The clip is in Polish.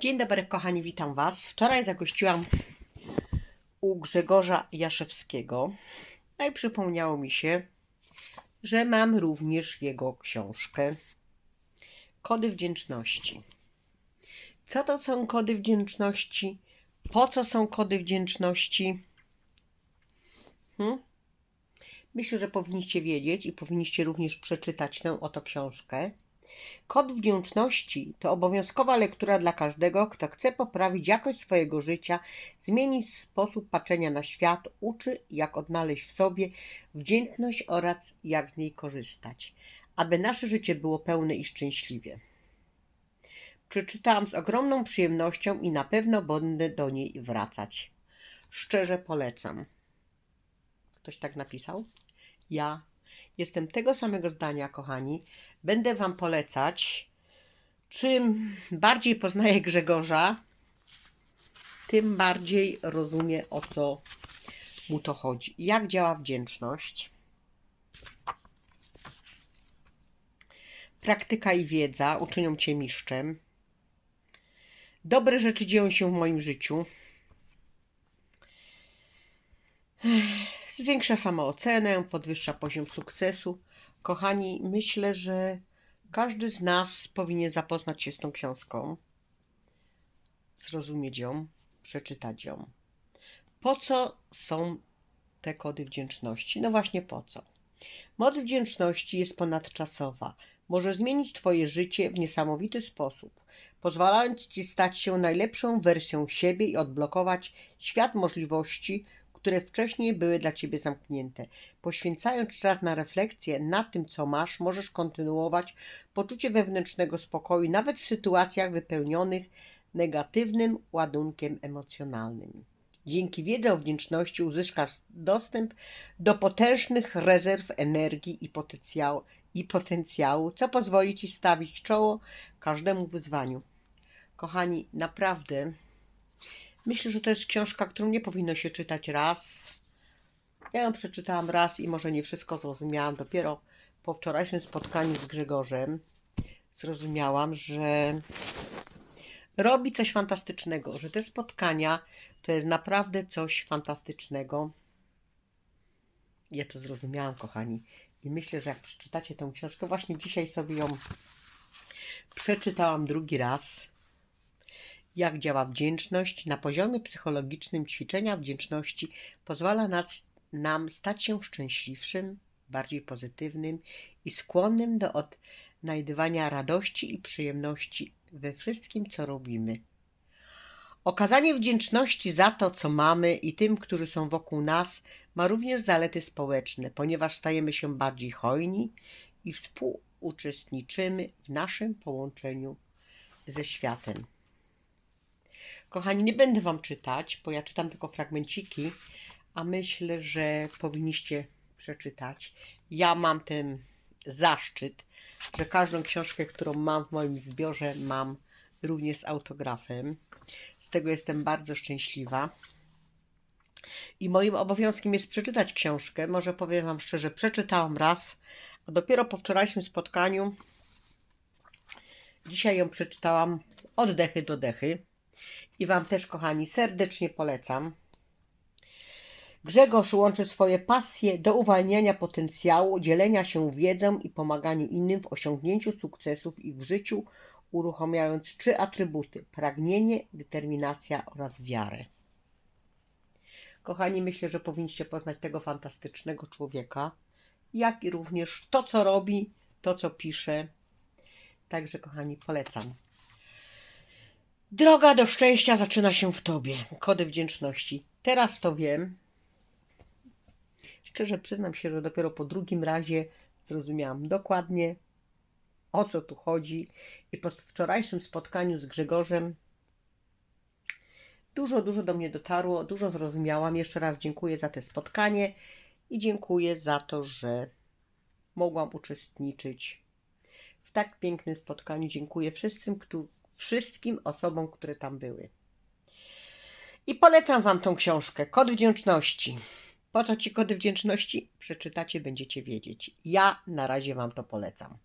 Dzień dobry, kochani, witam Was. Wczoraj zagościłam u Grzegorza Jaszewskiego. No i przypomniało mi się, że mam również jego książkę Kody wdzięczności. Co to są kody wdzięczności? Po co są kody wdzięczności? Hmm? Myślę, że powinniście wiedzieć i powinniście również przeczytać tę oto książkę. Kod wdzięczności to obowiązkowa lektura dla każdego, kto chce poprawić jakość swojego życia, zmienić sposób patrzenia na świat, uczy, jak odnaleźć w sobie wdzięczność oraz jak z niej korzystać, aby nasze życie było pełne i szczęśliwie. Przeczytałam z ogromną przyjemnością i na pewno będę do niej wracać. Szczerze polecam. Ktoś tak napisał? Ja Jestem tego samego zdania, kochani. Będę Wam polecać. Czym bardziej poznaję Grzegorza, tym bardziej rozumie o co mu to chodzi. Jak działa wdzięczność? Praktyka i wiedza uczynią Cię mistrzem. Dobre rzeczy dzieją się w moim życiu. Zwiększa samoocenę, podwyższa poziom sukcesu. Kochani, myślę, że każdy z nas powinien zapoznać się z tą książką, zrozumieć ją, przeczytać ją. Po co są te kody wdzięczności? No właśnie po co? Moc wdzięczności jest ponadczasowa. Może zmienić Twoje życie w niesamowity sposób, pozwalając Ci stać się najlepszą wersją siebie i odblokować świat możliwości, które wcześniej były dla ciebie zamknięte. Poświęcając czas na refleksję nad tym, co masz, możesz kontynuować poczucie wewnętrznego spokoju, nawet w sytuacjach wypełnionych negatywnym ładunkiem emocjonalnym. Dzięki wiedzy o wdzięczności uzyskasz dostęp do potężnych rezerw energii i potencjału, i potencjału, co pozwoli ci stawić czoło każdemu wyzwaniu. Kochani, naprawdę Myślę, że to jest książka, którą nie powinno się czytać raz. Ja ją przeczytałam raz i może nie wszystko zrozumiałam. Dopiero po wczorajszym spotkaniu z Grzegorzem zrozumiałam, że robi coś fantastycznego, że te spotkania to jest naprawdę coś fantastycznego. Ja to zrozumiałam, kochani. I myślę, że jak przeczytacie tę książkę, właśnie dzisiaj sobie ją przeczytałam drugi raz jak działa wdzięczność. Na poziomie psychologicznym ćwiczenia wdzięczności pozwala nas, nam stać się szczęśliwszym, bardziej pozytywnym i skłonnym do odnajdywania radości i przyjemności we wszystkim, co robimy. Okazanie wdzięczności za to, co mamy i tym, którzy są wokół nas, ma również zalety społeczne, ponieważ stajemy się bardziej hojni i współuczestniczymy w naszym połączeniu ze światem. Kochani, nie będę Wam czytać, bo ja czytam tylko fragmenciki, a myślę, że powinniście przeczytać. Ja mam ten zaszczyt, że każdą książkę, którą mam w moim zbiorze, mam również z autografem. Z tego jestem bardzo szczęśliwa. I moim obowiązkiem jest przeczytać książkę. Może powiem Wam szczerze, przeczytałam raz, a dopiero po wczorajszym spotkaniu, dzisiaj ją przeczytałam od dechy do dechy. I Wam też, kochani, serdecznie polecam. Grzegorz łączy swoje pasje do uwalniania potencjału, dzielenia się wiedzą i pomaganiu innym w osiągnięciu sukcesów ich w życiu, uruchamiając trzy atrybuty: pragnienie, determinacja oraz wiarę. Kochani, myślę, że powinniście poznać tego fantastycznego człowieka, jak i również to, co robi, to, co pisze. Także, kochani, polecam. Droga do szczęścia zaczyna się w tobie. Kody wdzięczności. Teraz to wiem. Szczerze przyznam się, że dopiero po drugim razie zrozumiałam dokładnie o co tu chodzi. I po wczorajszym spotkaniu z Grzegorzem dużo, dużo do mnie dotarło, dużo zrozumiałam. Jeszcze raz dziękuję za to spotkanie i dziękuję za to, że mogłam uczestniczyć w tak pięknym spotkaniu. Dziękuję wszystkim, którzy wszystkim osobom, które tam były. I polecam Wam tą książkę, Kod Wdzięczności. Po co Ci kody wdzięczności? Przeczytacie, będziecie wiedzieć. Ja na razie Wam to polecam.